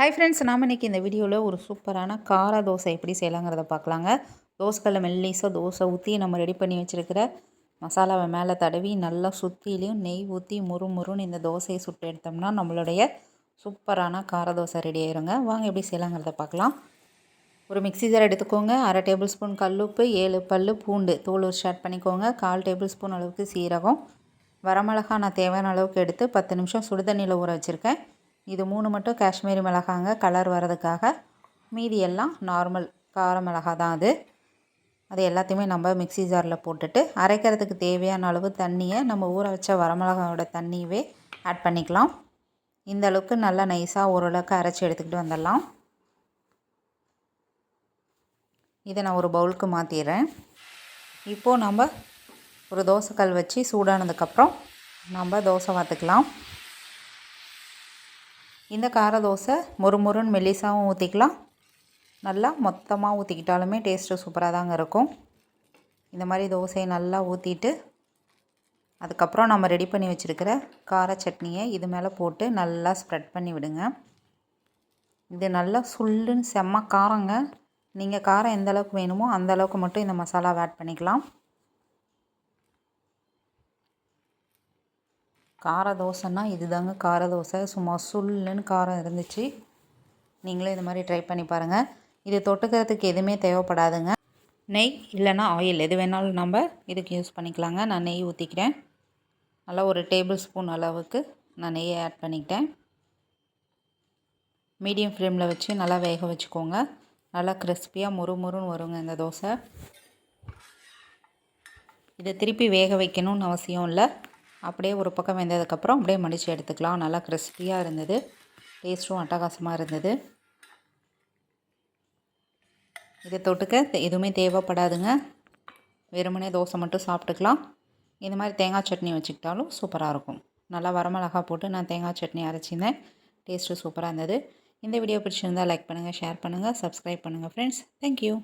Hi friends நாம் இன்றைக்கி இந்த வீடியோவில் ஒரு சூப்பரான கார தோசை எப்படி செய்யலாங்கிறத பார்க்கலாங்க. தோசைக்கல்ல மெல்லிஸாக தோசை ஊற்றி நம்ம ரெடி பண்ணி வச்சுருக்கிற மசாலாவை மேலே தடவி நல்லா சுற்றிலையும் நெய் ஊற்றி முறு முறுன்னு இந்த தோசையை சுட்டு எடுத்தோம்னா நம்மளுடைய சூப்பரான கார தோசை ரெடி ஆயிருங்க. வாங்க எப்படி செய்யலாங்கிறத பார்க்கலாம். ஒரு மிக்ஸி ஜார் எடுத்துக்கோங்க. அரை டேபிள் ஸ்பூன் கல்லுப்பு ஏழு பல் பூண்டு. தூள் ஷேட் பண்ணிக்கோங்க. கால் டேபிள் ஸ்பூன் அளவுக்கு சீரகம். வரமிளகா நான் தேவையான அளவுக்கு எடுத்து பத்து நிமிஷம் சுடுதண்ணியில் ஊற வச்சுருக்கேன். இது மூணு மட்டும் காஷ்மீரி மிளகாங்க. கலர் வரதுக்காக மீதி எல்லாம் நார்மல் கார மிளகா தான் அது. அது எல்லாத்தையுமே நம்ம மிக்ஸி ஜாரில் போட்டுட்டு அரைக்கிறதுக்கு தேவையான அளவு தண்ணியை நம்ம ஊற வச்ச வரமிளகாவோட தண்ணியவே ஆட் பண்ணிக்கலாம். இந்த அளவுக்கு நல்லா நைஸாக ஓரளவுக்கு அரைச்சி எடுத்துக்கிட்டு வந்துடலாம். இதை நான் ஒரு பவுலுக்கு மாற்றிடுறேன் இப்போது நம்ம ஒரு தோசைக்கல் வச்சு சூடானதுக்கப்புறம் நம்ம தோசை வாத்துக்கலாம் இந்த கார தோசை முறுமுறுன்னு மெல்லிசாவும் ஊற்றிக்கலாம் நல்லா மொத்தமாக ஊற்றிக்கிட்டாலுமே டேஸ்ட்டு சூப்பராக தாங்க இருக்கும். இந்த மாதிரி தோசையை நல்லா ஊற்றிட்டு அதுக்கப்புறம் நம்ம ரெடி பண்ணி வச்சுருக்கிற கார சட்னியை இது மேலே போட்டு நல்லா ஸ்ப்ரெட் பண்ணி விடுங்க. இது நல்லா சுல்லுன்னு செம்ம காரங்க. நீங்கள் காரம் எந்த அளவுக்கு வேணுமோ அந்த அளவுக்கு மட்டும் இந்த மசாலாவை ஆட் பண்ணிக்கலாம். கார தோசைன்னா இது தாங்க கார தோசை. சும்மா சுல்லுன்னு காரம் இருந்துச்சு. நீங்களும் இது மாதிரி ட்ரை பண்ணி பாருங்கள் இது தொட்டுக்கிறதுக்கு எதுவுமே தேவைப்படாதுங்க. நெய் இல்லைன்னா ஆயில் எது வேணாலும் நம்ம இதுக்கு யூஸ் பண்ணிக்கலாங்க. நான் நெய் ஊற்றிக்கிறேன் நல்லா ஒரு டேபிள் ஸ்பூன் அளவுக்கு நான் நெய்யை ஆட் பண்ணிக்கிட்டேன். மீடியம் ஃப்ளேமில் வச்சு நல்லா வேக வச்சுக்கோங்க. நல்லா கிறிஸ்பியாக முறு முறுன்னு வருங்க இந்த தோசை. இதை திருப்பி வேக வைக்கணும்னு அவசியம் இல்லை. அப்படியே ஒரு பக்கம் வெந்ததுக்கப்புறம் அப்படியே மடித்து எடுத்துக்கலாம். நல்லா கிறிஸ்பியாக இருந்தது. டேஸ்ட்டும் அட்டகாசமாக இருந்தது. இதை தொட்டுக்க எதுவுமே தேவைப்படாதுங்க. வெறுமனே தோசை மட்டும் சாப்பிட்டுக்கலாம். இந்த மாதிரி தேங்காய் சட்னி வச்சுக்கிட்டாலும் சூப்பராக இருக்கும். நல்லா வரமிளகா போட்டு நான் தேங்காய் சட்னி அரைச்சிருந்தேன். டேஸ்ட்டு சூப்பராக இருந்தது. இந்த வீடியோ பிடிச்சிருந்தால் லைக் பண்ணுங்கள் ஷேர் பண்ணுங்கள் சப்ஸ்கிரைப் பண்ணுங்கள் ஃப்ரெண்ட்ஸ் தேங்க்யூ